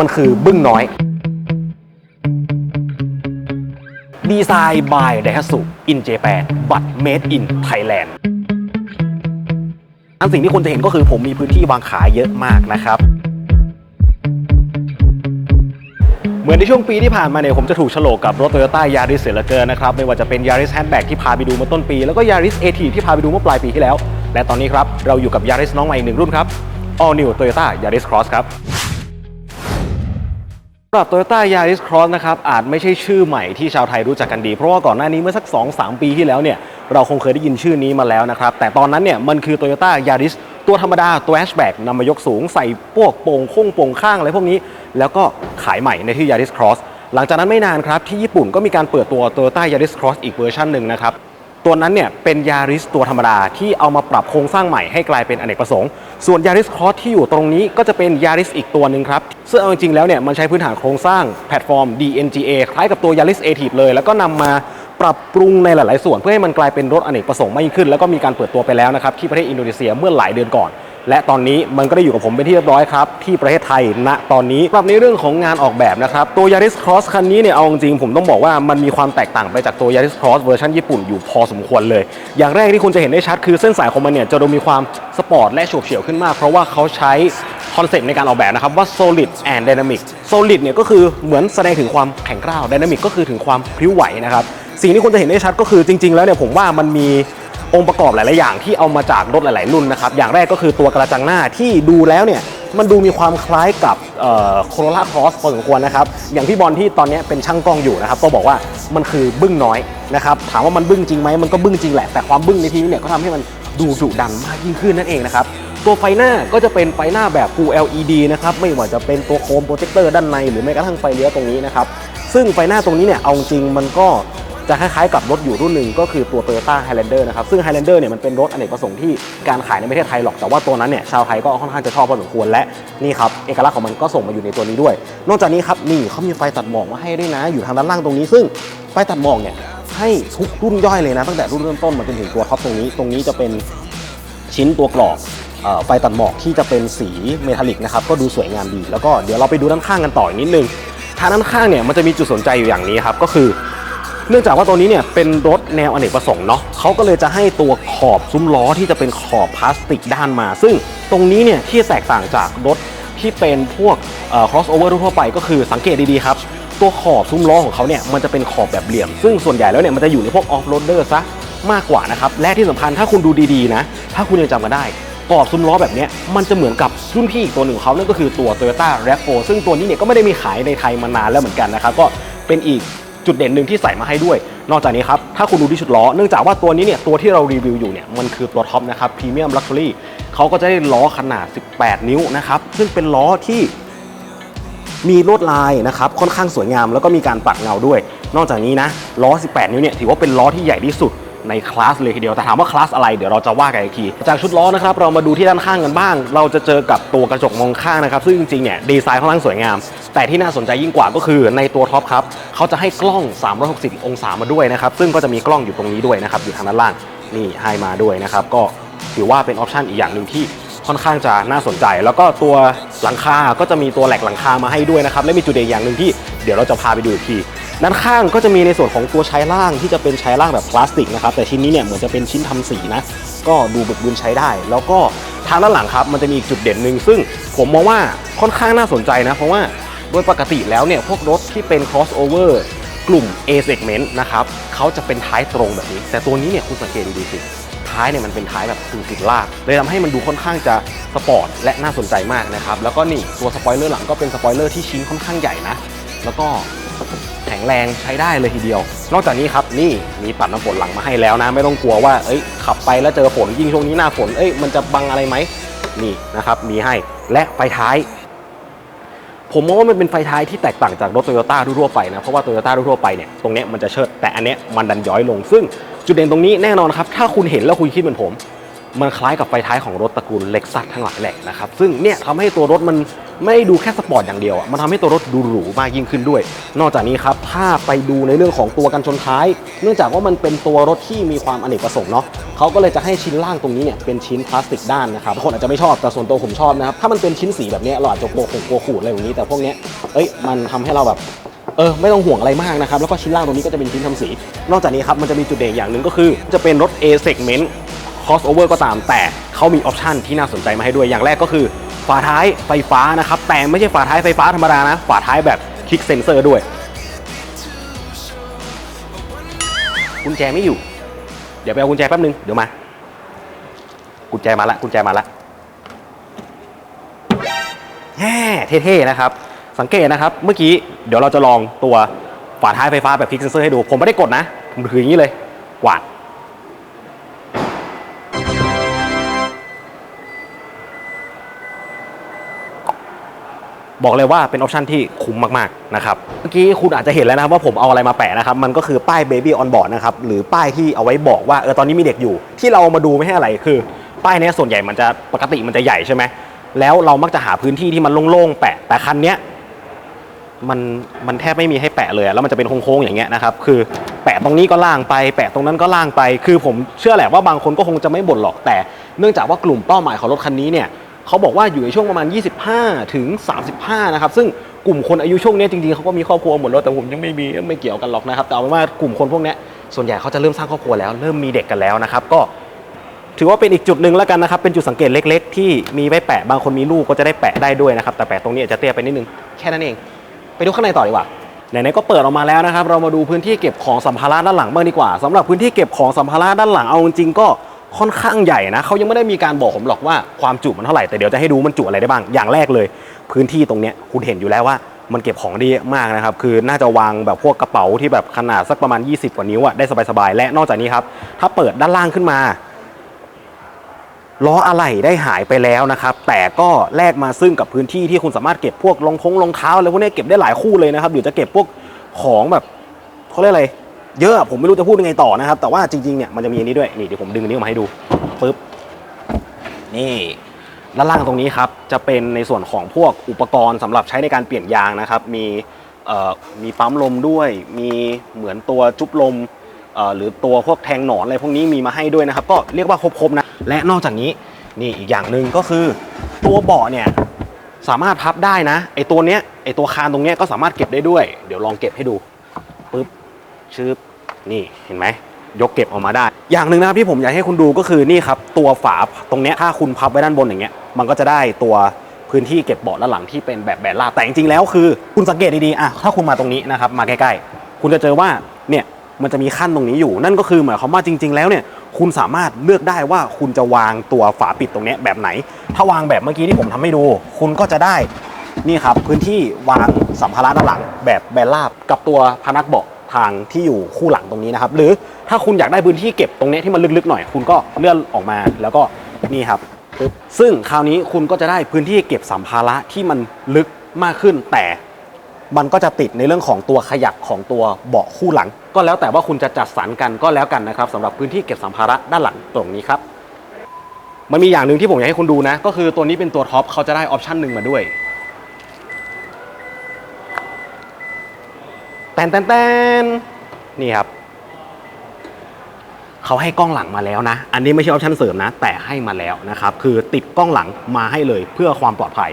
มันคือบึ้งน้อย ดีไซน์ by Daihatsu in Japan but made in Thailand อันสิ่งที่คุณจะเห็นก็คือผมมีพื้นที่วางขายเยอะมากนะครับ เหมือนในช่วงปีที่ผ่านมาเนี่ยผมจะถูกฉลกกับรถ Toyota Yaris เสียเหลือเกินนะครับ ไม่ว่าจะเป็น Yaris Hatchback ที่พาไปดูเมื่อต้นปี แล้วก็ Yaris AT ที่พาไปดูเมื่อปลายปีที่แล้ว และตอนนี้ครับ เราอยู่กับ Yaris น้องใหม่อีกหนึ่งรุ่นครับ All New Toyota Yaris Cross ครับำหรับ Toyota Yaris Cross นะครับอาจไม่ใช่ชื่อใหม่ที่ชาวไทยรู้จักกันดี เพราะว่าก่อนหน้านี้เมื่อสัก 2-3 ปีที่แล้วเนี่ยเราคงเคยได้ยินชื่อนี้มาแล้วนะครับ แต่ตอนนั้นเนี่ยมันคือ Toyota Yaris ตัวธรรมดา ตัวแฮชแบ็กนำมายกสูงใส่พวกโป่งโค้งโป่งข้างอะไรพวกนี้ แล้วก็ขายใหม่ในที่ Yaris Cross หลังจากนั้นไม่นานครับที่ญี่ปุ่นก็มีการเปิดตัว Toyota Yaris Cross อีกเวอร์ชันหนึ่งนะครับ ตัวนั้นเนี่ยเป็นยาริสตัวธรรมดาที่เอามาปรับโครงสร้างใหม่ให้กลายเป็นอเนกประสงค์ ส่วนยาริสครอสที่อยู่ตรงนี้ก็จะเป็นยาริสอีกตัวหนึ่งครับ ซึ่งเอาจริงๆแล้วเนี่ยมันใช้พื้นฐานโครงสร้างแพลตฟอร์ม DNGA คล้ายกับตัวยาริสเอทีฟเลย แล้วก็นำมาปรับปรุงในหลาย ๆ ส่วนเพื่อให้มันกลายเป็นรถอเนกประสงค์มากยิ่งขึ้น แล้วก็มีการเปิดตัวไปแล้วนะครับที่ประเทศอินโดนีเซียเมื่อหลายเดือนก่อน และตอนนี้มันก็ได้อยู่กับผมเป็นที่เรียบร้อยครับ ที่ประเทศไทยณตอนนี้สำหรับในเรื่องของงานออกแบบนะครับตัว Yaris Cross คันนี้เนี่ยเอาจริงๆผมต้องบอกว่ามันมีความแตกต่างไปจากตัว Yaris Cross เวอร์ชันญี่ปุ่นอยู่พอสมควรเลย อย่างแรกที่คุณจะเห็นได้ชัดคือเส้นสายของมันเนี่ยจะดูมีความสปอร์ตและโฉบเฉี่ยวขึ้นมาก เพราะว่าเขาใช้คอนเซปต์ในการออกแบบนะครับว่า solid and dynamic solid เนี่ยก็คือเหมือนแสดงถึงความแข็งกร้าว dynamic ก็คือถึงความพริ้วไหวนะครับสิ่งที่คุณจะเห็นได้ชัดก็คือจริง ๆ แล้วเนี่ยผมว่ามันมี องค์ประกอบหลาย ๆ อย่างที่เอามาจากรถหลาย ๆ รุ่นนะครับ อย่างแรกก็คือตัวกระจังหน้าที่ดูแล้วเนี่ยมันดูมีความคล้ายกับโคโรล่าครอสพอสมควรนะครับ อย่างพี่บอลที่ตอนนี้เป็นช่างกล้องอยู่นะครับ ก็บอกว่ามันคือบึ้งน้อยนะครับ ถามว่ามันบึ้งจริงไหมมันก็บึ้งจริงแหละ แต่ความบึ้งในที่นี้เนี่ยก็ทำให้มันดูดุดันมากยิ่งขึ้นนั่นเองนะครับ ตัวไฟหน้าก็จะเป็นไฟหน้าแบบ Full LED นะครับ ไม่ว่าจะเป็นตัวโคมโปรเจคเตอร์ด้านใน หรือแม้กระทั่งไฟเลี้ยวตรงนี้นะครับ ซึ่งไฟหน้าตรงนี้เนี่ยเอาจริงมันก็ จะคล้ายๆกับรถอยู่รุ่นหนึ่งก็คือตัว Toyota Highlander นะครับซึ่ง Highlander เนี่ยมันเป็นรถอเนกประสงค์ที่การขายในประเทศไทยหรอกแต่ว่าตัวนั้นเนี่ยชาวไทยก็ค่อนข้างจะชอบพอสมควรและนี่ครับเอกลักษณ์ของมันก็ส่งมาอยู่ในตัวนี้ด้วย นอกจากนี้ครับนี่เขามีไฟตัดหมอกมาให้ด้วยนะ อยู่ทางด้านล่างตรงนี้ ซึ่งไฟตัดหมอกเนี่ยให้ทุกรุ่นย่อยเลยนะ ตั้งแต่รุ่นเริ่มต้นมาจนถึงตัวท็อปตรงนี้ตรงนี้จะเป็นชิ้นตัวกรอบไฟตัดหมอกที่จะเป็นสีเมทัลลิกนะครับก็ดูสวยงามดี แล้วก็เดี๋ยวเราไปดูด้านข้างกันต่ออีกนิดนึงทางด้านข้างเนี่ยมันจะมีจุดสนใจอยู่อย่างนี้ครับก็คือ เนื่องจากว่าตัวนี้เนี่ยเป็นรถแนวอเนกประสงค์เนาะเขาก็เลยจะให้ตัวขอบซุ้มล้อที่จะเป็นขอบพลาสติกด้านมา ซึ่งตรงนี้เนี่ยที่แตกต่างจากรถที่เป็นพวกเอ่อ crossover ทั่วไปก็คือสังเกตดีๆครับ ตัวขอบซุ้มล้อของเขาเนี่ยมันจะเป็นขอบแบบเหลี่ยม ซึ่งส่วนใหญ่แล้วเนี่ยมันจะอยู่ในพวก off roader ซะมากกว่านะครับ และที่สำคัญถ้าคุณดูดีๆนะ ถ้าคุณยังจำกันได้กรอบซุ้มล้อแบบนี้มันจะเหมือนกับรุ่นพี่อีกตัวหนึ่งของเขานั่นก็คือตัว Toyota RAV4 ซึ่งตัวนี้เนี่ยก็ไม่ได้มีขายในไทยมานานแล้วเหมือนกันนะครับก็เป็นอีก จุดเด่นหนึ่งที่ใส่มาให้ด้วย นอกจากนี้ครับ ถ้าคุณดูที่ชุดล้อ เนื่องจากว่าตัวนี้เนี่ย ตัวที่เรารีวิวอยู่เนี่ย มันคือตัวท็อปนะครับพรีเมียมลักชัวรี่เขาก็จะได้ล้อขนาด 18 นิ้วนะครับ ซึ่งเป็นล้อที่มีลวดลายนะครับ ค่อนข้างสวยงาม แล้วก็มีการปักเงาด้วย นอกจากนี้นะ ล้อ 18 นิ้วเนี่ย ถือว่าเป็นล้อที่ใหญ่ที่สุด ในคลาสเลยทีเดียวแต่ถามว่าคลาสอะไรเดี๋ยวเราจะว่ากันอีกที จากชุดล้อนะครับเรามาดูที่ด้านข้างกันบ้าง เราจะเจอกับตัวกระจกมองข้างนะครับซึ่งจริงๆเนี่ยดีไซน์ค่อนข้างสวยงาม แต่ที่น่าสนใจยิ่งกว่าก็คือในตัวท็อปครับเขาจะให้กล้อง 360 องศามาด้วยนะครับซึ่งก็จะมีกล้องอยู่ตรงนี้ด้วยนะครับอยู่ทางด้านล่างนี่ให้มาด้วยนะครับก็ถือว่าเป็นออปชันอีกอย่างหนึ่งที่ค่อนข้างจะน่าสนใจ แล้วก็ตัวหลังคาก็จะมีตัวแหลกหลังคามาให้ด้วยนะครับและมีจุดเด่นอย่างหนึ่งที่เดี๋ยวเราจะพาไปดูอีกที ด้านข้างก็จะมีในส่วนของตัวใช้ล่างที่จะเป็นใช้ล่างแบบพลาสติกนะครับแต่ชิ้นนี้เนี่ยเหมือนจะเป็นชิ้นทำสีนะ ก็ดูบึกบึนใช้ได้ แล้วก็ทางด้านหลังครับมันจะมีอีกจุดเด่นหนึ่งซึ่งผมมองว่าค่อนข้างน่าสนใจนะเพราะว่าโดยปกติแล้วเนี่ยพวกรถที่เป็น crossover กลุ่ม A segment นะครับเขาจะเป็นท้ายตรงแบบนี้ แต่ตัวนี้เนี่ยคุณสังเกตดูๆสิท้ายเนี่ยมันเป็นท้ายแบบกึ่งติดลากเลยทำให้มันดูค่อนข้างจะสปอร์ตและน่าสนใจมากนะครับแล้วก็นี่ตัวสปอยเลอร์หลังก็เป็นสปอยเลอร์ที่ชิ้นค่อนข้างใหญ่นะ แล้วก็ ข็งแรงใช้ได้เลยทีเดียว นอกจากนี้ครับนี่มีปัดน้ำฝนหลังมาให้แล้วนะ ไม่ต้องกลัวว่าเอ้ยขับไปแล้วเจอฝนยิ่งช่วงนี้หน้าฝนเอ้ยมันจะบังอะไรไหมนี่นะครับมีให้และไฟท้าย ผมมองว่ามันเป็นไฟท้ายที่แตกต่างจากรถโตโยต้าทั่วไปนะเพราะว่าโตโยต้าทั่วไปเนี่ยตรงเนี้ยมันจะเชิดแต่อันเนี้ยมันดันย้อยลงซึ่งจุดเด่นตรงนี้แน่นอนครับถ้าคุณเห็นแล้วคุณคิดเหมือนผม มันคล้ายกับไฟท้ายของรถตระกูลเล็กซัสทั้งหลายแหละนะครับ ซึ่งเนี่ยทำให้ตัวรถมันไม่ดูแค่สปอร์ตอย่างเดียว มันทำให้ตัวรถดูหรูมากยิ่งขึ้นด้วย นอกจากนี้ครับ ถ้าไปดูในเรื่องของตัวกันชนท้าย เนื่องจากว่ามันเป็นตัวรถที่มีความอเนกประสงค์เนาะเขาก็เลยจะให้ชิ้นล่างตรงนี้เนี่ยเป็นชิ้นพลาสติกด้านนะครับคนอาจจะไม่ชอบแต่ส่วนตัวผมชอบนะครับ ถ้ามันเป็นชิ้นสีแบบนี้เราอาจจะกลัวขูดกลัวขูดอะไรแบบนี้ แต่พวกนี้เอ้ยมันทำให้เราแบบเออไม่ต้องห่วงอะไรมากนะครับแล้วก็ชิ้นล่างตรงนี้ก็จะเป็นชิ้นทำสี นอกจากนี้ครับมันจะมีจุดเด่นอย่างหนึ่งก็คือจะเป็นรถ A segment crossover ก็ตามแต่เขามีออปชันที่น่าสนใจมาให้ด้วยอย่างแรกก็คือ ฝาท้ายไฟฟ้านะครับ แต่ไม่ใช่ฝาท้ายไฟฟ้าธรรมดานะ ฝาท้ายแบบคลิกเซนเซอร์ด้วยกุญแจไม่อยู่ เดี๋ยวไปเอากุญแจแป๊บนึง เดี๋ยวมา กุญแจมาละ กุญแจมาละแฮ่เท่ๆนะครับ สังเกตนะครับ เมื่อกี้ เดี๋ยวเราจะลองตัวฝาท้ายไฟฟ้าแบบคลิกเซนเซอร์ให้ดู ผมไม่ได้กดนะ ผมถืออย่างนี้เลย กวาด บอกเลยว่าเป็นออปชันที่คุ้มมากๆนะครับเมื่อกี้คุณอาจจะเห็นแล้วนะครับว่าผมเอาอะไรมาแปะนะครับมันก็คือป้าย Baby on board นะครับหรือป้ายที่เอาไว้บอกว่าเออตอนนี้มีเด็กอยู่ ที่เราเอามาดูไม่ให้อะไรคือ ป้ายเนี้ยส่วนใหญ่มันจะปกติมันจะใหญ่ใช่ไหมแล้วเรามักจะหาพื้นที่ที่มันโล่งๆแปะแต่คันเนี้ยมันมันแทบไม่มีให้แปะเลยแล้วมันจะเป็นโค้งๆอย่างเงี้ยนะครับคือแปะตรงนี้ก็ล่างไปแปะตรงนั้นก็ล่างไป คือผมเชื่อแหละว่าบางคนก็คงจะไม่บ่นหรอกแต่ เนื่องจากว่ากลุ่มเป้าหมายของรถคันนี้เนี่ย เขาบอกว่าอยู่ในช่วงประมาณ 25 ถึง 35 นะครับ ซึ่งกลุ่มคนอายุช่วงนี้จริงๆเขาก็มีครอบครัวหมดแล้วแต่ผมยังไม่มีไม่เกี่ยวกันหรอกนะครับ แต่เอาเป็นว่ากลุ่มคนพวกนี้ส่วนใหญ่เขาจะเริ่มสร้างครอบครัวแล้ว เริ่มมีเด็กกันแล้วนะครับ ก็ถือว่าเป็นอีกจุดหนึ่งแล้วกันนะครับ เป็นจุดสังเกตเล็ก ๆ ที่มีไว้แปะบางคนมีลูกก็จะได้แปะได้ด้วยนะครับแต่แปะตรงนี้อาจจะเตี้ยไปนิดนึงแค่นั้นเอง ไปดูข้างในต่อดีกว่าไหนๆก็เปิดออกมาแล้วนะครับ เรามาดูพื้นที่เก็บของสัมภาระด้านหลังบ้างดีกว่าสำหรับพื้นที่เก็บของสัมภาระด้านหลังเอาจริงๆก็ ค่อนข้างใหญ่นะเขายังไม่ได้มีการบอกผมหรอกว่าความจุมันเท่าไหร่แต่เดี๋ยวจะให้ดูมันจุอะไรได้บ้าง อย่างแรกเลย พื้นที่ตรงเนี้ยคุณเห็นอยู่แล้วว่ามันเก็บของได้มากนะครับ คือน่าจะวางแบบพวกกระเป๋าที่แบบขนาดสักประมาณ 20 กว่านิ้วอะได้สบายๆ และนอกจากนี้ครับ ถ้าเปิดด้านล่างขึ้นมาล้ออะไหล่ได้หายไปแล้วนะครับ แต่ก็แลกมาซึ่งกับพื้นที่ที่คุณสามารถเก็บพวกรองทงรองเท้าอะไรพวกนี้เก็บได้หลายคู่เลยนะครับหรือจะเก็บพวกของแบบเขาเรียกอะไร เยอะผมไม่รู้จะพูดยังไงต่อนะครับ แต่ว่าจริงๆเนี่ยมันจะมีอันนี้ด้วยนี่เดี๋ยวผมดึงอันนี้ออกมาให้ดูปึ๊บนี่ด้านล่างตรงนี้ครับจะเป็นในส่วนของพวกอุปกรณ์สำหรับใช้ในการเปลี่ยนยางนะครับ มีเอ่อมีปั๊มลมด้วย มีเหมือนตัวจุ๊บลมเอ่อหรือตัวพวกแทงหนอนอะไรพวกนี้มีมาให้ด้วยนะครับ ก็เรียกว่าครบๆนะและนอกจากนี้นี่อีกอย่างหนึ่งก็คือตัวเบาะเนี่ยสามารถพับได้นะไอตัวเนี้ยไอตัวคานตรงเนี้ยก็สามารถเก็บได้ด้วย เดี๋ยวลองเก็บให้ดูปึ๊บ ชืบนี่เห็นไหมยกเก็บออกมาได้ อย่างหนึ่งนะครับที่ผมอยากให้คุณดูก็คือนี่ครับ ตัวฝาตรงเนี้ยถ้าคุณพับไว้ด้านบนอย่างเงี้ยมันก็จะได้ตัวพื้นที่เก็บเบาะด้านหลังที่เป็นแบบแบนราบแต่จริงๆแล้วคือคุณสังเกตดีๆอะถ้าคุณมาตรงนี้นะครับมาใกล้ๆ คุณจะเจอว่าเนี่ยมันจะมีขั้นตรงนี้อยู่ นั่นก็คือหมายความว่าจริง ๆ แล้วเนี่ยคุณสามารถเลือกได้ว่าคุณจะวางตัวฝาปิดตรงเนี้ยแบบไหน ถ้าวางแบบเมื่อกี้ที่ผมทำให้ดู คุณก็จะได้นี่ครับพื้นที่วางสัมภาระด้านหลังแบบแบนราบกับตัวพนักเบาะ ทางที่อยู่คู่หลังตรงนี้นะครับ หรือถ้าคุณอยากได้พื้นที่เก็บตรงนี้ที่มันลึกๆหน่อย คุณก็เลื่อนออกมาแล้วก็นี่ครับปึ๊บซึ่งคราวนี้คุณก็จะได้พื้นที่เก็บสัมภาระที่มันลึกมากขึ้น แต่มันก็จะติดในเรื่องของตัวขยับของตัวเบาะคู่หลัง ก็แล้วแต่ว่าคุณจะจัดสรรกันก็แล้วกันนะครับสำหรับพื้นที่เก็บสัมภาระด้านหลังตรงนี้ครับมันมีอย่างหนึ่งที่ผมอยากให้คุณดูนะ ก็คือตัวนี้เป็นตัวท็อปเขาจะได้ออปชันหนึ่งมาด้วย แตนแตนแตนนี่ครับเขาให้กล้องหลังมาแล้วนะ อันนี้ไม่ใช่ออปชันเสริมนะ แต่ให้มาแล้วนะครับ คือติดกล้องหลังมาให้เลยเพื่อความปลอดภัย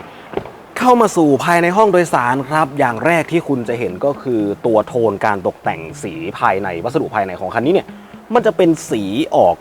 เข้ามาสู่ภายในห้องโดยสารครับ อย่างแรกที่คุณจะเห็นก็คือตัวโทนการตกแต่งสีภายในวัสดุภายในของคันนี้เนี่ย มันจะเป็นสีออก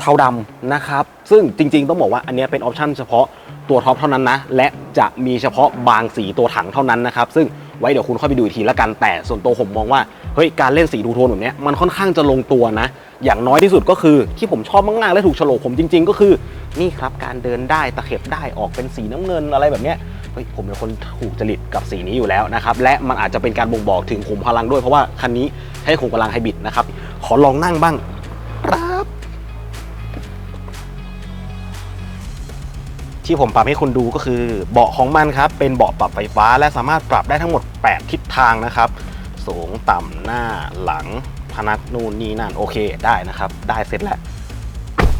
เทาดำนะครับ ซึ่งจริงๆต้องบอกว่าอันนี้เป็นออปชันเฉพาะตัวท็อปเท่านั้นนะ และจะมีเฉพาะบางสีตัวถังเท่านั้นนะครับ ซึ่ง ไว้เดี๋ยวคุณเข้าไปดูอีกทีละกันแต่ส่วนตัวผมมองว่าเฮ้ยการเล่นสีดูโทนแบบนี้มันค่อนข้างจะลงตัวนะ อย่างน้อยที่สุดก็คือที่ผมชอบมากๆและถูกฉลกผมจริง ๆ ก็คือนี่ครับการเดินได้ตะเข็บได้ออกเป็นสีน้ำเงินอะไรแบบนี้เฮ้ยผมเป็นคนถูกจริตกับสีนี้อยู่แล้วนะครับและมันอาจจะเป็นการบ่งบอกถึงขุมพลังด้วยเพราะว่าคันนี้ให้ขุมพลังไฮบริดนะครับขอลองนั่งบ้าง ที่ผมปรับให้คุณดูก็คือเบาะของมันครับ เป็นเบาะปรับไฟฟ้า และสามารถปรับได้ทั้งหมด 8 ทิศทางนะครับ สูงต่ำหน้าหลังพนักนู่นนี่นั่นโอเคได้นะครับ ได้เสร็จแล้ว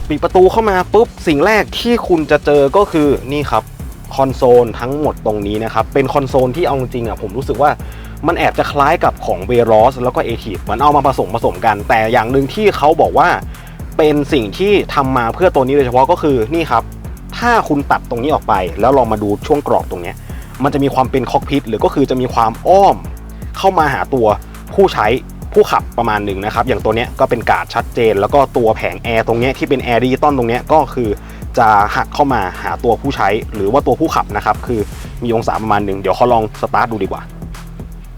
ปิดประตูเข้ามาปุ๊บสิ่งแรกที่คุณจะเจอก็คือนี่ครับคอนโซลทั้งหมดตรงนี้นะครับ เป็นคอนโซลที่เอาจริงๆอะผมรู้สึกว่ามันแอบจะคล้ายกับของเวรอสแล้วก็เอทีฟมันเอามาผสมผสมกัน แต่อย่างหนึ่งที่เขาบอกว่าเป็นสิ่งที่ทำมาเพื่อตัวนี้โดยเฉพาะก็คือนี่ครับ ถ้าคุณตัดตรงนี้ออกไป แล้วลองมาดูช่วงกรอบตรงนี้ มันจะมีความเป็นคอกพิทหรือก็คือจะมีความอ้อม เข้ามาหาตัวผู้ใช้ผู้ขับประมาณหนึ่งนะครับ อย่างตัวนี้ก็เป็นกาดชัดเจน แล้วก็ตัวแผงแอร์ตรงนี้ที่เป็นแอร์ดิจิตอลตรงนี้ก็คือจะหักเข้ามาหาตัวผู้ใช้ หรือว่าตัวผู้ขับนะครับ คือมีองศาประมาณหนึ่งเดี๋ยวเขาลองสตาร์ทดูดีกว่า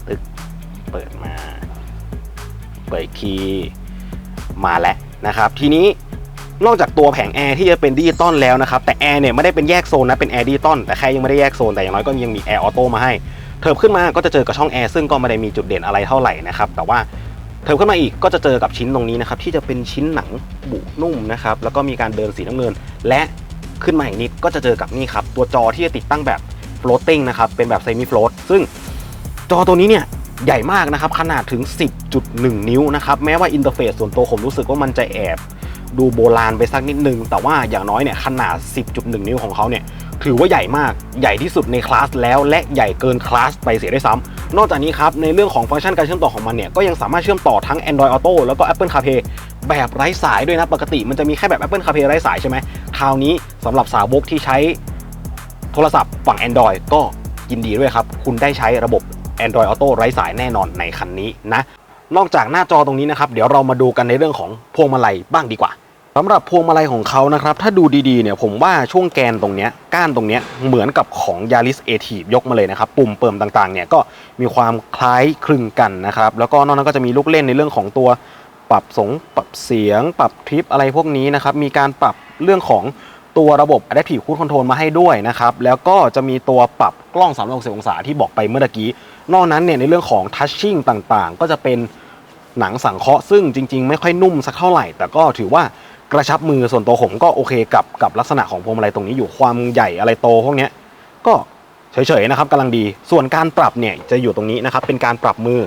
ตึกเปิดมา เปิดอีกทีมาแล้วนะครับ ทีนี้ นอกจากตัวแผงแอร์ที่จะเป็นดิจิตอลแล้วนะครับ แต่แอร์เนี่ยไม่ได้เป็นแยกโซนนะ เป็นแอร์ดิจิตอลแต่แค่ยังไม่ได้แยกโซนแต่อย่างน้อยก็ยังมีแอร์ออโต้มาให้เทิบขึ้นมาก็จะเจอกับช่องแอร์ซึ่งก็ไม่ได้มีจุดเด่นอะไรเท่าไหร่นะครับ แต่ว่าเทิบขึ้นมาอีกก็จะเจอกับชิ้นตรงนี้นะครับที่จะเป็นชิ้นหนังบุนุ่มนะครับแล้วก็มีการเดินสีน้ำเงิน และขึ้นมาอีกนิดก็จะเจอกับนี่ครับตัวจอที่จะติดตั้งแบบ floating นะครับเป็นแบบ semi float ซึ่งจอตัวนี้เนี่ยใหญ่มากนะครับขนาดถึง 10.1 นิ้วนะครับแม้ว่าอินเทอร์เฟซส่วนตัวผมรู้สึกว่ามันจะแอบ ดูโบราณไปสักนิดนึง แต่ว่าอย่างน้อยเนี่ยขนาด 10.1 นิ้วของเขาเนี่ยถือว่าใหญ่มากใหญ่ที่สุดในคลาสแล้วและใหญ่เกินคลาสไปเสียได้วยซ้ำนอกจากนี้ครับ ในเรื่องของฟังก์ชันการเชื่อมต่อของมันเนี่ยก็ยังสามารถเชื่อมต่อทั้ง Android Auto แล้วก็ Apple CarPlay แบบไร้สายด้วยนะ ปกติมันจะมีแค่แบบ Apple CarPlay ไร้สายใช่ไหมคราวนี้สำหรับสาวกที่ใช้โทรศัพท์ฝั่ง Android ก็ยินดีด้วยครับ คุณได้ใช้ระบบ Android Auto ไร้สายแน่นอนในคันนี้นะ นอกจากหน้าจอตรงนี้นะครับเดี๋ยวเรามาดูกันในเรื่องของพวงมาลัยบ้างดีกว่าสำหรับพวงมาลัยของเขานะครับ ถ้าดูดีๆเนี่ยผมว่าช่วงแกนตรงเนี้ยก้านตรงเนี้ยเหมือนกับของ Yaris a t i v ยกมาเลยนะครับ ปุ่มเปิมต่างๆเนี่ยก็มีความคล้ายคลึงกันนะครับ แล้วก็นอกนั้นก็จะมีลูกเล่นในเรื่องของตัวปรับสงปรับเสียง ปรับทริปอะไรพวกนี้นะครับมีการปรับเรื่องของ ตัวระบบ Adaptive Cruise Control มาให้ด้วยนะครับ แล้วก็จะมีตัวปรับกล้อง 360 องศาที่บอกไปเมื่อกี้ นอกนั้นเนี่ยในเรื่องของ Touching ต่างๆ ก็จะเป็นหนังสังเคราะห์ซึ่งจริง ๆ ไม่ค่อยนุ่มสักเท่าไหร่ แต่ก็ถือว่ากระชับมือส่วนตัวผมก็โอเคกับกับลักษณะของพวงมาลัยตรงนี้อยู่ความใหญ่อะไรโตพวกนี้ก็เฉยๆนะครับกำลังดี ส่วนการปรับเนี่ยจะอยู่ตรงนี้นะครับเป็นการปรับมือ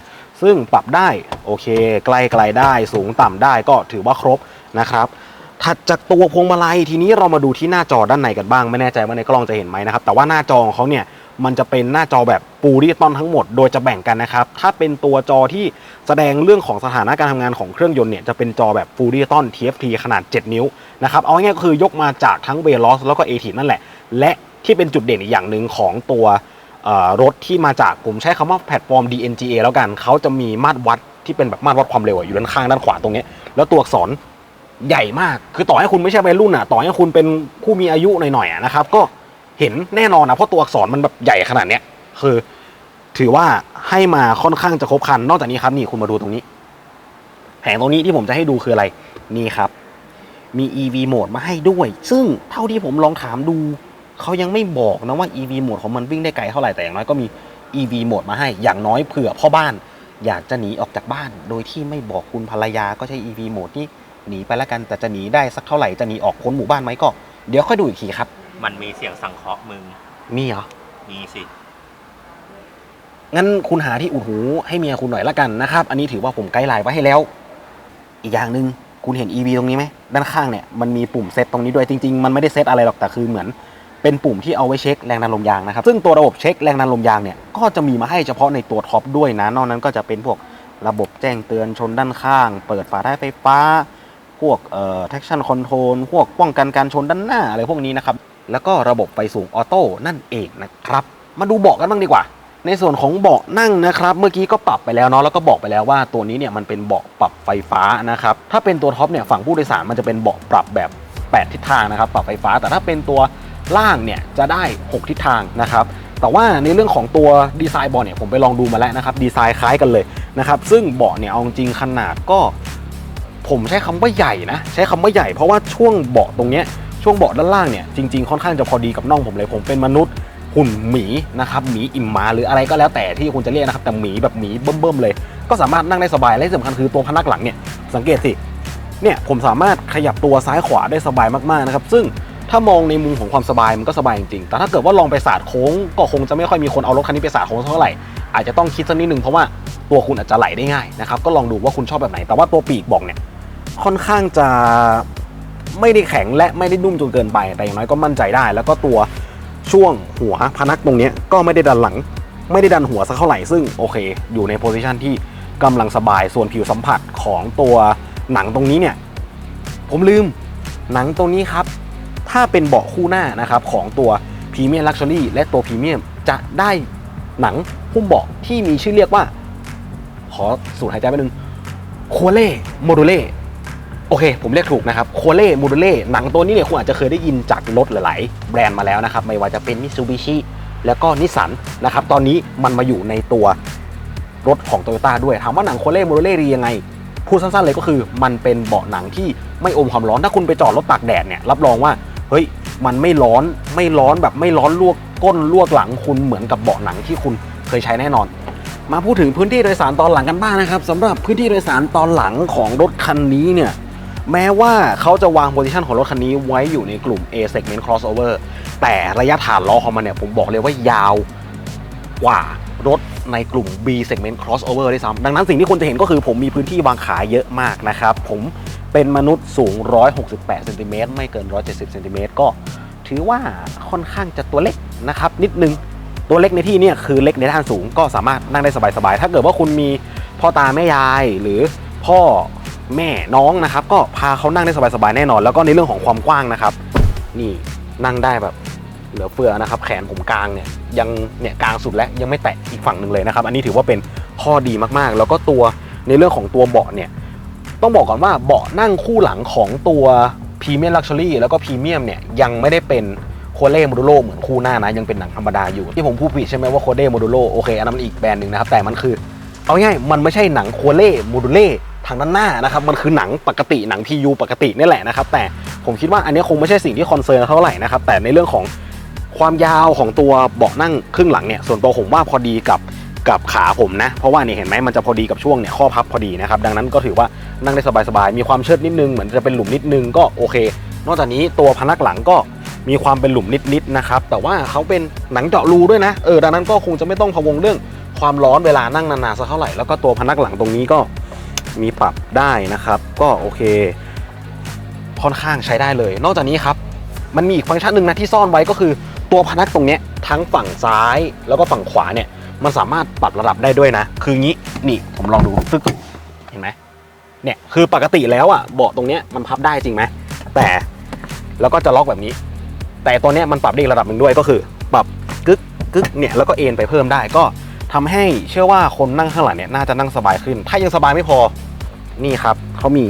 ซึ่งปรับได้โอเค ใกล้ไกลได้สูงต่ำได้ก็ถือว่าครบนะครับ ถัดจากตัวพวงมาลัยทีนี้เรามาดูที่หน้าจอด้านในกันบ้างไม่แน่ใจว่าในกล้องจะเห็นไหมนะครับแต่ว่าหน้าจอของเขาเนี่ยมันจะเป็นหน้าจอแบบปูดิจิตอลทั้งหมด โดยจะแบ่งกันนะครับ ถ้าเป็นตัวจอที่แสดงเรื่องของสถานะการทำงานของเครื่องยนต์เนี่ยจะเป็นจอแบบฟูดิจิตอล TFT ขนาด 7 นิ้วนะครับเอาง่ายก็คือยกมาจากทั้งเวล o สแล้วก็ a t นั่นแหละ และที่เป็นจุดเด่นอีกอย่างหนึ่งของตัวรถที่มาจากผมใช้คำว่าแพลตฟอร์ม DNGA แล้วกันเขาจะมีมาตรวัดที่เป็นแบบมาตรวัดความเร็วอยู่ด้านข้างด้านขวาตรงนี้แล้วตัวอักษร ใหญ่มาก คือต่อให้คุณไม่ใช่วัยรุ่นอะ ต่อให้คุณเป็นผู้มีอายุหน่อยๆอะนะครับ ก็เห็นแน่นอนนะเพราะตัวอักษรมันแบบใหญ่ขนาดเนี้ยคือ ถือว่าให้มาค่อนข้างจะครบครัน นอกจากนี้ครับนี่คุณมาดูตรงนี้ แผงตรงนี้ที่ผมจะให้ดูคืออะไร นี่ครับ มี EV โหมดมาให้ด้วย ซึ่งเท่าที่ผมลองถามดู เขายังไม่บอกนะว่า EV โหมดของมันวิ่งได้ไกลเท่าไหร่แต่อย่างน้อยก็มี EV โหมดมาให้ อย่างน้อยเผื่อพ่อบ้าน อยากจะหนีออกจากบ้าน โดยที่ไม่บอกคุณภรรยาก็ใช้ EV โหมดนี่ หนีไปแล้วกันแต่จะหนีได้สักเท่าไหร่จะหนีออกพ้นหมู่บ้านไหมก็ เดี๋ยวค่อยดูอีกทีครับ มันมีเสียงสังเคราะห์มึง มีเหรอ มีสิ งั้นคุณหาที่อุดหูให้เมียคุณหน่อยละกันนะครับ อันนี้ถือว่าผมไกด์ไลน์ไว้ให้แล้ว อีกอย่างหนึ่งคุณเห็น EV ตรงนี้ไหมด้านข้างเนี่ยมันมีปุ่มเซตตรงนี้ด้วยจริง ๆ มันไม่ได้เซตอะไรหรอกแต่คือเหมือน เป็นปุ่มที่เอาไว้เช็คแรงดันลมยางนะครับซึ่งตัวระบบเช็คแรงดันลมยางเนี่ยก็จะมีมาให้เฉพาะในตัวท็อปด้วยนะนอกนั้นก็จะเป็นพวกระบบแจ้งเตือนชนด้านข้าง เปิดฝาท้ายไฟฟ้า พวกเอ่อ traction control พวกป้องกันการชนด้านหน้าอะไรพวกนี้นะครับ แล้วก็ระบบไฟสูงออโต้นั่นเองนะครับ มาดูเบาะกันบ้างดีกว่า ในส่วนของเบาะนั่งนะครับ เมื่อกี้ก็ปรับไปแล้วเนาะแล้วก็บอกไปแล้วว่าตัวนี้เนี่ยมันเป็นเบาะปรับไฟฟ้านะครับ ถ้าเป็นตัวท็อปเนี่ยฝั่งผู้โดยสารมันจะเป็นเบาะปรับแบบ 8 ทิศทางนะครับ ปรับไฟฟ้า แต่ถ้าเป็นตัวล่างเนี่ยจะได้ 6 ทิศทางนะครับแต่ว่าในเรื่องของตัวดีไซน์เบาะเนี่ยผมไปลองดูมาแล้วนะครับดีไซน์คล้ายกันเลยนะครับซึ่งเบาะเนี่ยเอาจริงขนาดก็ ผมใช้คำว่าใหญ่นะ ใช้คำว่าใหญ่เพราะว่าช่วงเบาะตรงเนี้ยช่วงเบาะด้านล่างเนี่ยจริงๆค่อนข้างจะพอดีกับน่องผมเลยผมเป็นมนุษย์หุ่นหมีนะครับหมีอิ่มหมาหรืออะไรก็แล้วแต่ที่คุณจะเรียกนะครับแต่หมีแบบหมีเบิ่มๆเลย ก็สามารถนั่งได้สบายและที่สำคัญคือตัวพนักหลังเนี่ยสังเกตสิเนี่ยผมสามารถขยับตัวซ้ายขวาได้สบายมากๆนะครับซึ่งถ้ามองในมุมของความสบายมันก็สบายจริงๆแต่ถ้าเกิดว่าลองไปสาดโค้งก็คงจะไม่ค่อยมีคนเอารถคันนี้ไปสาดโค้งเท่าไหร่อาจจะต้องคิดสักนิดนึงเพราะว่าตัวคุณอาจจะไหลได้ง่ายนะครับก็ลองดูว่าคุณชอบแบบไหนแต่ว่าตัวปีกบอกเนี่ย ค่อนข้างจะไม่ได้แข็งและไม่ได้นุ่มจนเกินไป แต่อย่างน้อยก็มั่นใจได้ แล้วก็ตัวช่วงหัวพนักตรงนี้ก็ไม่ได้ดันหลัง ไม่ได้ดันหัวสักเท่าไหร่ซึ่งโอเค อยู่ในโพซิชันที่กำลังสบายส่วนผิวสัมผัสของตัวหนังตรงนี้เนี่ย ผมลืมหนังตรงนี้ครับ ถ้าเป็นเบาะคู่หน้านะครับของตัวพรีเมียมลักชัวรี่และตัวพรีเมียมจะได้หนังหุ้มเบาะที่มีชื่อเรียกว่า ขอสูดหายใจไปหนึ่งโคเล่โมดูเล่ โอเค ผมเรียกถูกนะครับ โคเล่โมดูเล่หนังตัวนี้เนี่ยคุณอาจจะเคยได้ยินจากรถหลาย ๆ แบรนด์มาแล้วนะครับ ไม่ว่าจะเป็นมิ t ซูบิชิแล้วก็นิสสันนะครับ ตอนนี้มันมาอยู่ในตัวรถของโตโยต้าด้วย ถามว่าหนังโคเล่โมดูเล่ดียังไง พูดสั้น ๆ เลยก็คือ มันเป็นเบาะหนังที่ไม่อมความร้อน ถ้าคุณไปจอดรถตากแดดเนี่ย รับรองว่า เฮ้ย มันไม่ร้อน ไม่ร้อนแบบไม่ร้อนลวกก้นลวกหลังคุณเหมือนกับเบาะหนังที่คุณเคยใช้แน่นอนมาพูดถึงพื้นที่โดยสารตอนหลังกันบ้างนะครับสำหรับพื้นที่โดยสารตอนหลังของรถคันนี้เนี่ย แม้ว่าเขาจะวางโพซิชันของรถคันนี้ไว้อยู่ในกลุ่ม A segment crossover แต่ระยะฐานล้อของมันเนี่ยผมบอกเลยว่ายาวกว่ารถในกลุ่ม B segment crossover ด้วยซ้ำดังนั้นสิ่งที่คุณจะเห็นก็คือผมมีพื้นที่วางขาเยอะมากนะครับ ผมเป็นมนุษย์สูง 168เซนติเมตรไม่เกิน 170เซนติเมตรก็ถือว่าค่อนข้างจะตัวเล็กนะครับ นิดนึงตัวเล็กในที่นี่คือเล็กในด้านสูงก็สามารถนั่งได้สบายๆ ถ้าเกิดว่าคุณมีพ่อตาแม่ยายหรือพ่อ แม่น้องนะครับ ก็พาเขานั่งได้สบายๆแน่นอน แล้วก็ในเรื่องของความกว้างนะครับ นี่นั่งได้แบบเหลือเฟือนะครับ แขนผมกลางเนี่ยยังเนี่ยกลางสุดแล้วยังไม่แตะอีกฝั่งหนึ่งเลยนะครับ อันนี้ถือว่าเป็นข้อดีมากๆ แล้วก็ตัวในเรื่องของตัวเบาะเนี่ยต้องบอกก่อนว่าเบาะนั่งคู่หลังของตัวพรีเมียมลักชัวรี่แล้วก็พรีเมียมเนี่ยยังไม่ได้เป็นโคเล่โมดูโลเหมือนคู่หน้านะยังเป็นหนังธรรมดาอยู่ ที่ผมพูดผิดใช่ไหมว่าโคเล่โมดูโลโอเคอันนั้นมันอีกแบรนด์หนึ่งนะครับแต่มันคือ เอาง่ายๆมันไม่ใช่หนังโคเล่โมดูเล่ ทางด้านหน้านะครับมันคือหนังปกติหนัง PU ปกตินี่แหละนะครับแต่ผมคิดว่าอันนี้คงไม่ใช่สิ่งที่คอนเซิร์นเท่าไหร่นะครับแต่ในเรื่องของความยาวของตัวเบาะนั่งครึ่งหลังเนี่ยส่วนตัวผมว่าพอดีกับกับขาผมนะ เพราะว่านี่เห็นไหมมันจะพอดีกับช่วงเนี่ยข้อพับพอดีนะครับดังนั้นก็ถือว่านั่งได้สบายๆมีความเชิดนิดนึงเหมือนจะเป็นหลุมนิดนึงก็โอเค นอกจากนี้ตัวพนักหลังก็มีความเป็นหลุมนิดๆนะครับแต่ว่าเขาเป็นหนังเจาะรูด้วยนะเออดังนั้นก็คงจะไม่ต้องพะวงเรื่องความร้อนเวลานั่งนานๆสักเท่าไหร่แล้วก็ตัวพนักหลังตรงนี้ก็ มีปรับได้นะครับ ก็โอเค ค่อนข้างใช้ได้เลย นอกจากนี้ครับ มันมีอีกฟังก์ชันหนึ่งนะที่ซ่อนไว้ก็คือตัวพนักตรงเนี้ยทั้งฝั่งซ้ายแล้วก็ฝั่งขวาเนี่ยมันสามารถปรับระดับได้ด้วยนะ คืองี้นี่ผมลองดูตึ๊กเห็นไหมเนี่ยคือปกติแล้วอะเบาะตรงเนี้ยมันพับได้จริงไหมแต่แล้วก็จะล็อกแบบนี้ แต่ตัวเนี้ยมันปรับได้อีกระดับหนึ่งด้วยก็คือ ปรับกึกกึกเนี่ยแล้วก็เอ็นไปเพิ่มได้ก็ ทำให้เชื่อว่าคนนั่งข้างหลังเนี่ยน่าจะนั่งสบายขึ้น ถ้ายังสบายไม่พอนี่ครับเขามี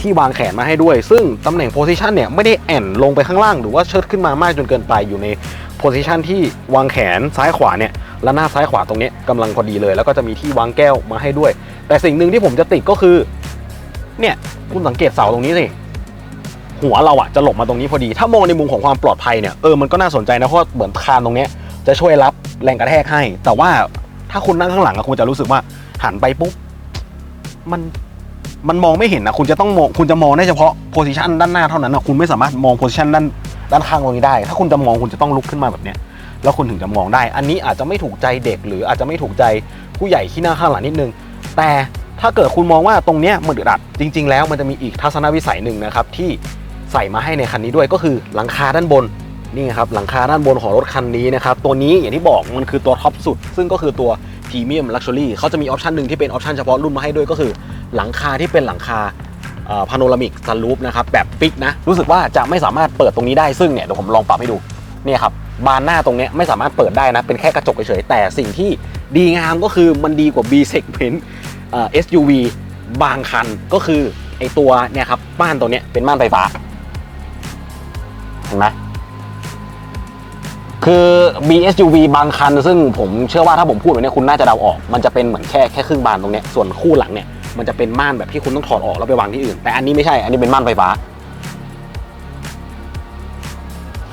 ที่วางแขนมาให้ด้วย ซึ่งตำแหน่งโพซิชันเนี่ยไม่ได้แอนลงไปข้างล่าง หรือว่าเชิดขึ้นมามากจนเกินไปอยู่ในโพซิชันที่วางแขนซ้ายขวาเนี่ยและหน้าซ้ายขวาตรงนี้ยกำลังพอดีเลย แล้วก็จะมีที่วางแก้วมาให้ด้วย แต่สิ่งหนึ่งที่ผมจะติดก็คือ เนี่ยคุณสังเกตเสาตรงนี้สิหัวเราอะจะหลบมาตรงนี้พอดี ถ้ามองในมุมของความปลอดภัยเนี่ยเออมันก็น่าสนใจนะเพราะเหมือนคานตรงเนี้ย จะช่วยรับแรงกระแทกให้ แต่ว่าถ้าคุณนั่งข้างหลังอะคุณจะรู้สึกว่าหันไปปุ๊บมันมันมองไม่เห็นนะคุณจะต้องมองคุณจะมองได้เฉพาะโพซิชันด้านหน้าเท่านั้นนะคุณไม่สามารถมองโพซิชันด้านด้านข้างตรงนี้ได้ ถ้าคุณจะมองคุณจะต้องลุกขึ้นมาแบบเนี้ยแล้วคุณถึงจะมองได้ อันนี้อาจจะไม่ถูกใจเด็ก หรืออาจจะไม่ถูกใจผู้ใหญ่ที่นั่งข้างหลังนิดนึง แต่ถ้าเกิดคุณมองว่าตรงเนี้ยมันอึดอัดจริง ๆ แล้วมันจะมีอีกทัศนวิสัยหนึ่งนะครับที่ใส่มาให้ในคันนี้ด้วยก็คือหลังคาด้านบน นี่ครับหลังคาด้านบนของรถคันนี้นะครับตัวนี้อย่างที่บอกมันคือตัวท็อปสุด ซึ่งก็คือตัวพรีเมียมลักชัวรี่เขาจะมีออปชันหนึ่งที่เป็นออปชันเฉพาะรุ่นมาให้ด้วยก็คือ หลังคาที่เป็นหลังคาพาโนรามิกซันรูฟนะครับแบบฟิกนะรู้สึกว่าจะไม่สามารถเปิดตรงนี้ได้ซึ่งเนี่ยเดี๋ยวผมลองปรับให้ดูเนี่ยครับบานหน้าตรงนี้ไม่สามารถเปิดได้นะ เป็นแค่กระจกเฉยๆแต่สิ่งที่ดีงามก็คือมันดีกว่า B segment เอ่อ SUV บางคันก็คือไอตัวเนี่ยครับม่านตัวนี้เป็นม่านไฟฟ้าเห็นไหม คือ BSUV บางคัน ซึ่งผมเชื่อว่าถ้าผมพูดแบบนี้คุณน่าจะเดาออก มันจะเป็นเหมือนแค่แค่ครึ่งบานตรงนี้ส่วนคู่หลังเนี่ยมันจะเป็นม่านแบบที่คุณต้องถอดออกแล้วไปวางที่อื่น แต่อันนี้ไม่ใช่ อันนี้เป็นม่านไฟฟ้า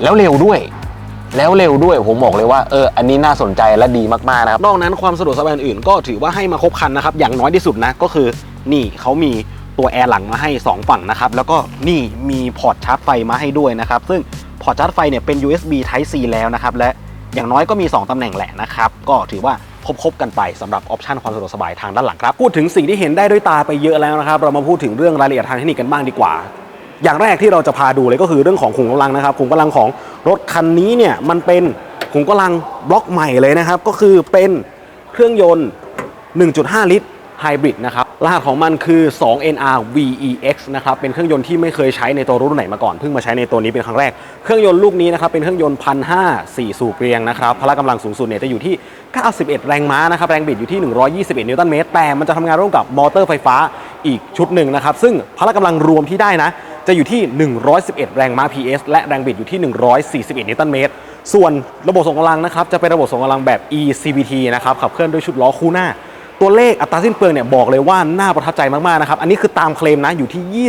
แล้วเร็วด้วย แล้วเร็วด้วยผมบอกเลยว่าเอออันนี้น่าสนใจและดีมากๆนะครับ นอกนั้นความสะดวกสบายอื่นก็ถือว่าให้มาครบคันนะครับ อย่างน้อยที่สุดนะก็คือนี่เขามีตัวแอร์หลังมาให้ 2 ฝั่งนะครับ แล้วก็นี่มีพอร์ตชาร์จไฟมาให้ด้วยนะครับ ซึ่ง พอร์ตชาร์จไฟเนี่ยเป็น USB Type C แล้วนะครับและอย่างน้อยก็มี 2 ตำแหน่งแหละนะครับ ก็ถือว่าครบๆกันไปสำหรับออปชันความสะดวกสบายทางด้านหลังครับ พูดถึงสิ่งที่เห็นได้ด้วยตาไปเยอะแล้วนะครับ เรามาพูดถึงเรื่องรายละเอียดทางเทคนิคกันบ้างดีกว่า อย่างแรกที่เราจะพาดูเลยก็คือเรื่องของขุมกำลังนะครับขุมกำลังของรถคันนี้เนี่ยมันเป็นขุมกำลังบล็อกใหม่เลยนะครับ ก็คือเป็นเครื่องยนต์ 1.5 ลิตร ไฮบริดนะครับ รหัสของมันคือ 2NR VEX นะครับ เป็นเครื่องยนต์ที่ไม่เคยใช้ในตัวรุ่นไหนมาก่อน เพิ่งมาใช้ในตัวนี้เป็นครั้งแรก เครื่องยนต์ลูกนี้นะครับ เป็นเครื่องยนต์1,500 4สูบเรียงนะครับ พละกำลังสูงสุดเนี่ยจะอยู่ที่ 91 แรงม้านะครับ แรงบิดอยู่ที่ 121 นิวตันเมตร แต่มันจะทำงานร่วมกับมอเตอร์ไฟฟ้าอีกชุดหนึ่งนะครับ ซึ่งพละกำลังรวมที่ได้นะ จะอยู่ที่ 111 แรงม้า PS และแรงบิดอยู่ที่ 141 นิวตันเมตร ส่วนระบบส่งกำลังนะครับ จะเป็นระบบส่งกำลังแบบ eCVT นะครับ ขับเคลื่อนด้วยชุดล้อคู่หน้า ตัวเลขอัตราสิ้นเปลืองเนี่ยบอกเลยว่าน่าประทับใจมากๆนะครับ อันนี้คือตามเคลมนะอยู่ที่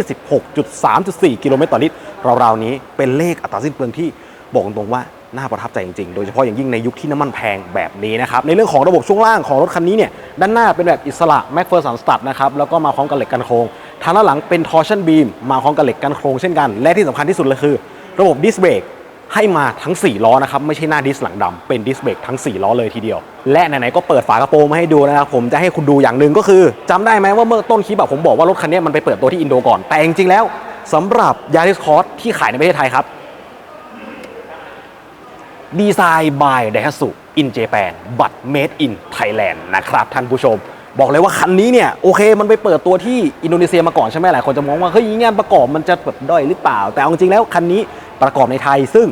26.3.4 กิโลเมตรต่อลิตรราวๆนี้เป็นเลขอัตราสิ้นเปลืองที่บอกตรงๆว่าน่าประทับใจจริงๆ โดยเฉพาะอย่างยิ่งในยุคที่น้ำมันแพงแบบนี้นะครับ ในเรื่องของระบบช่วงล่างของรถคันนี้เนี่ย ด้านหน้าเป็นแบบอิสระ m c p h e r s o n Stud นะครับ แล้วก็มาพร้อมกับเหล็กกันโครงทางด้านหลังเป็น torsion beam มาพร้อมกับเหล็กกันโครงเช่นกัน และที่สำคัญที่สุดเลยคือ ระบบดิสเบรก ให้มาทั้ง 4 ล้อนะครับ ไม่ใช่หน้าดิสหลังดำเป็นดิสเบรกทั้ง 4 ล้อเลยทีเดียว และไหนๆก็เปิดฝากระโปรงมาให้ดูนะครับ ผมจะให้คุณดูอย่างหนึ่งก็คือจำได้ไหมว่าเมื่อต้นคลิปแบบผมบอกว่ารถคันนี้มันไปเปิดตัวที่อินโดก่อน แต่จริงๆแล้วสำหรับ Yaris Cross ที่ขายในประเทศไทยครับดีไซน์ by Daihatsu in Japan but made in Thailand นะครับท่านผู้ชม บอกเลยว่าคันนี้เนี่ยโอเคมันไปเปิดตัวที่อินโดนีเซียมาก่อนใช่ไหมหลายคนจะมองว่าเฮ้ยงานประกอบมันจะแบบด้อยหรือเปล่า แต่เอาจริงๆแล้วคันนี้ ประกอบในไทย ซึ่ง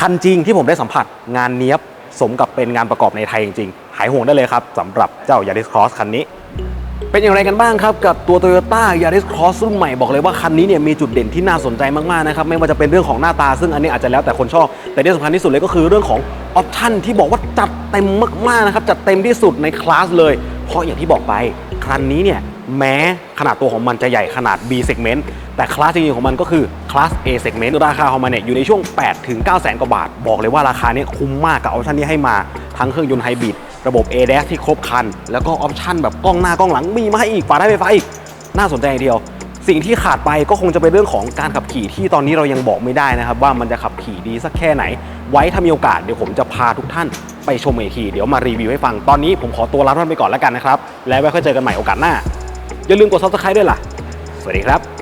คันจริงที่ผมได้สัมผัสงานเนี้ยบสมกับเป็นงานประกอบในไทยจริงๆ หายห่วงได้เลยครับสำหรับเจ้า Yaris Cross คันนี้ เป็นอย่างไรกันบ้างครับ กับตัว Toyota Yaris Cross รุ่นใหม่บอกเลยว่าคันนี้เนี่ยมีจุดเด่นที่น่าสนใจมากๆนะครับไม่ว่าจะเป็นเรื่องของหน้าตา ซึ่งอันนี้อาจจะแล้วแต่คนชอบ แต่ที่สำคัญที่สุดเลยก็คือเรื่องของออปชันที่บอกว่าจัดเต็มมากๆนะครับจัดเต็มที่สุดในคลาสเลย เพราะอย่างที่บอกไปคันนี้เนี่ย แม้ขนาดตัวของมันจะใหญ่ขนาด B segment แต่คลาสจริงๆของมันก็คือคลาส A segment ราคาของมันเนี่ยอยู่ในช่วง 8 ถึง 9 แสนกว่าบาท บอกเลยว่าราคาเนี่ยคุ้มมากกับออปชันที่ให้มา ทั้งเครื่องยนต์ไฮบริดระบบ ADAS ที่ครบครัน แล้วก็ออปชันแบบกล้องหน้ากล้องหลังมีมาให้อีกฝาท้ายไฟฟ้าอีก น่าสนใจอย่างเดียว สิ่งที่ขาดไปก็คงจะเป็นเรื่องของการขับขี่ที่ตอนนี้เรายังบอกไม่ได้นะครับว่ามันจะขับขี่ดีสักแค่ไหน ไว้ถ้ามีโอกาสเดี๋ยวผมจะพาทุกท่านไปชมอีกทีเดี๋ยวมารีวิวให้ฟังตอนนี้ผมขอตัวลาท่านไปก่อนแล้วกันนะครับแล้วไว้ค่อยเจอกันใหม่โอกาสหน้า อย่าลืมกด subscribe ด้วยล่ะ สวัสดีครับ